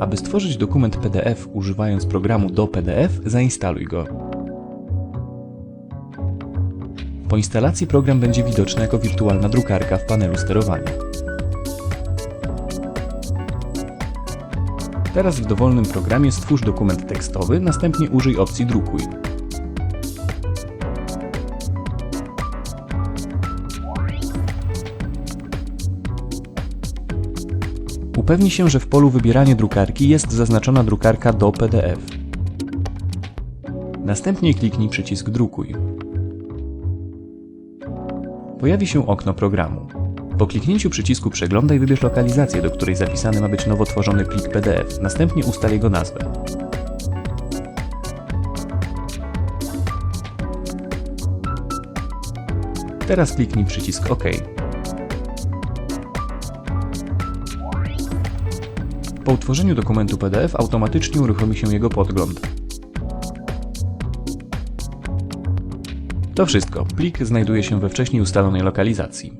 Aby stworzyć dokument PDF używając programu do PDF, zainstaluj go. Po instalacji program będzie widoczny jako wirtualna drukarka w panelu sterowania. Teraz w dowolnym programie stwórz dokument tekstowy, następnie użyj opcji Drukuj. Upewnij się, że w polu wybieranie drukarki jest zaznaczona drukarka do PDF. Następnie kliknij przycisk Drukuj. Pojawi się okno programu. Po kliknięciu przycisku Przeglądaj wybierz lokalizację, do której zapisany ma być nowo tworzony plik PDF. Następnie ustal jego nazwę. Teraz kliknij przycisk OK. Po utworzeniu dokumentu PDF automatycznie uruchomi się jego podgląd. To wszystko. Plik znajduje się we wcześniej ustalonej lokalizacji.